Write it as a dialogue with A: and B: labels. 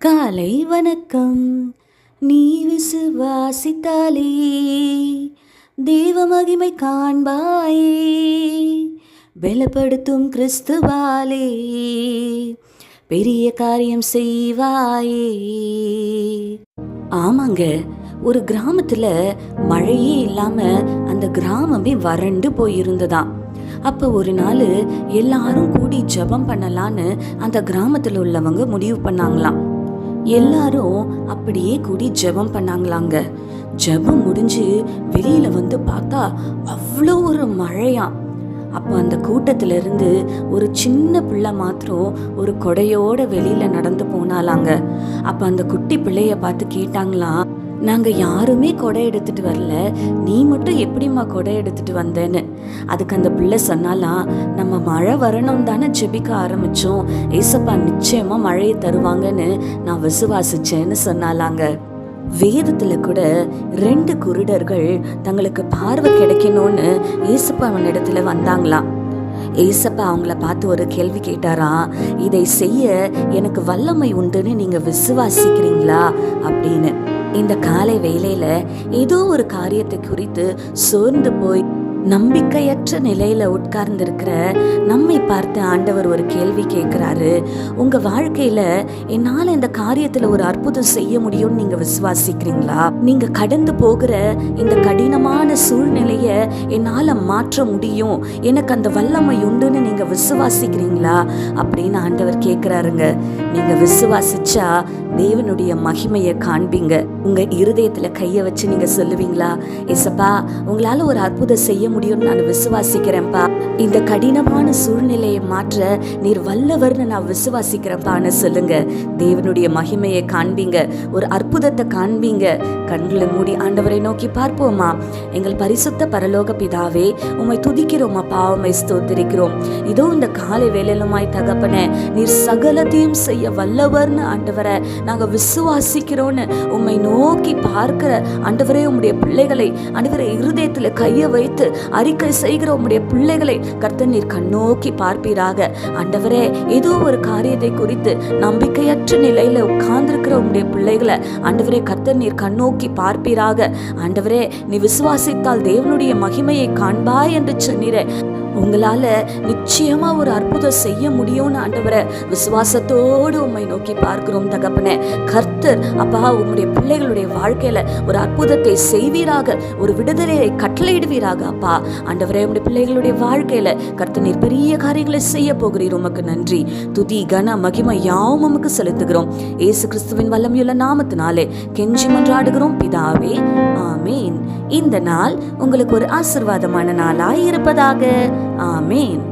A: காலை வணக்கம். நீ விசுவாசித்தாலே தேவ மகிமை காண்பாயே. பலப்படுத்தும் கிறிஸ்துவாலே பெரிய காரியம் செய்வாயே. ஆமாங்க ஒரு கிராமத்தில் மழையே இல்லாமல் அந்த கிராமமே வறண்டு போயிருந்ததாம். அப்போ ஒரு நாள் எல்லாரும் கூடி ஜெபம் பண்ணலான்னு அந்த கிராமத்தில் உள்ளவங்க முடிவு பண்ணாங்களாம். எல்லாரும் அப்படியே கூடி ஜெபம் பண்ணாங்களாங்க. ஜெபம் முடிஞ்சு வெளியில வந்து பார்த்தா அவ்வளோ ஒரு மழையாம் அப்போ அந்த கூட்டத்துல இருந்து ஒரு சின்ன பிள்ளை மாத்திரம் ஒரு கொடையோட வெளியில நடந்து போனாலாங்க. அப்ப அந்த குட்டி பிள்ளைய பார்த்து கேட்டாங்களாம் நாங்கள் யாருமே கொடை எடுத்துட்டு வரல. நீ மட்டும் எப்படிம்மா கொடை எடுத்துட்டு வந்தேன்னு? அதுக்கு அந்த பிள்ளை சொன்னாலாம் நம்ம மழை வரணும் தானே ஜெபிக்க ஆரம்பித்தோம் ஏசப்பா நிச்சயமாக மழையை தருவாங்கன்னு நான் விசுவாசிச்சேன்னு சொன்னாலாங்க. வேதத்தில் கூட ரெண்டு குருடர்கள் தங்களுக்கு பார்வை கிடைக்கணும்னு ஏசப்பா அவனிடத்துல வந்தாங்களாம். ஏசப்பா அவங்கள பார்த்து ஒரு கேள்வி கேட்டாரா இதை செய்ய எனக்கு வல்லமை உண்டுன்னு நீங்கள் விசுவாசிக்கிறீங்களா? அப்படின்னு. இந்த காலை வேலையில ஏதோ ஒரு காரியத்தை குறித்து சோர்ந்து போய் நம்பிக்கையற்ற நிலையில உட்கார்ந்து இருக்கிற நம்மை பார்த்து ஆண்டவர் ஒரு கேள்வி கேட்கிறாரு. உங்க வாழ்க்கையில என்னால இந்த காரியத்துல ஒரு அற்புதம் செய்ய முடியும்னு நீங்க விசுவாசிக்கிறீங்களா? நீங்க கடந்து போகிற இந்த கடினமான சூழ் என்னால் மாற்ற முடியும். எனக்கு அந்த வல்லமை உண்டுன்னு நீங்கள் விசுவாசிக்கிறீங்களா? அப்படின்னு ஆண்டவர் கேட்குறாருங்க நீங்கள் விசுவாசிச்சா தேவனுடைய மகிமையை காண்பீங்க. உங்கள் இருதயத்தில் கையை வச்சு நீங்கள் சொல்லுவீங்களா? எசப்பா உங்களால் ஒரு அற்புதம் செய்ய முடியும்னு நான் விசுவாசிக்கிறேன்ப்பா. இந்த கடினமான சூழ்நிலையை மாற்ற நீர் வல்லவர்னு நான் விசுவாசிக்கிறேன்ப்பான்னு சொல்லுங்க. தேவனுடைய மகிமையை காண்பீங்க. ஒரு அற்புதத்தை காண்பீங்க. கண்களை மூடி ஆண்டவரை நோக்கி பார்ப்போமா? எங்கள் பரிசுத்த பரலோக பிதாவே உம்மை துதிக்கிறோம் அப்பா உம்மை ஸ்தோத்திரிக்கிறோம். இதோ இந்த காலை வேலையிலுமாய் தகப்பன நீர் சகலத்தையும் செய்ய வல்லவர்னு ஆண்டவரை நாங்க விசுவாசிக்கிறோன்னு உம்மை நோக்கி பார்க்கிற ஆண்டவரே உம்முடைய பிள்ளைகளை ஆண்டவரை இருதயத்துல கையை வைத்து அறிக்கை செய்கிற உம்முடைய பிள்ளைகளை கர்த்தர் நீர் கண்ணோக்கி பார்ப்பீராக. ஆண்டவரே ஏதோ ஒரு காரியத்தை குறித்து நம்பிக்கையற்ற நிலையில இருக்கிற உங்களுடைய பிள்ளைகளை ஆண்டவரே கத்தர் நீர் கண்ணோக்கி பார்ப்பீராக. ஆண்டவரே நீ விசுவாசித்தால் தேவனுடைய மகிமையை காண்பாய் என்று சொன்னீரே. உங்களால நிச்சயமா ஒரு அற்புதம் செய்ய முடியும்னு ஆண்டவரை விசுவாசத்தோடு உம்மை நோக்கி பார்க்கிறோம் தகப்பனே. கர்த்தர் அப்பா உங்களுடைய பிள்ளைகளுடைய வாழ்க்கையில ஒரு அற்புதத்தை செய்வீராக ஒரு விடுதலையை கட்டளையிடுவீராக அப்பா. ஆண்டவரே உங்களுடைய பிள்ளைகளுடைய வாழ்க்கையில கர்த்தர் நீர் பெரிய காரியங்களை செய்ய போகிறீர். உமக்கு நன்றி. துதி கன மகிமை யாவும் உமக்கு செலுத்துகிறோம். ஏசு கிறிஸ்துவின் வல்லமையுள்ள நாமத்தினாலே கெஞ்சி மன்றாடுகிறோம். பிதாவே ஆமீன். இந்த நாள் உங்களுக்கு ஒரு ஆசிர்வாதமான நாளாய் இருப்பதாக ஆமீன்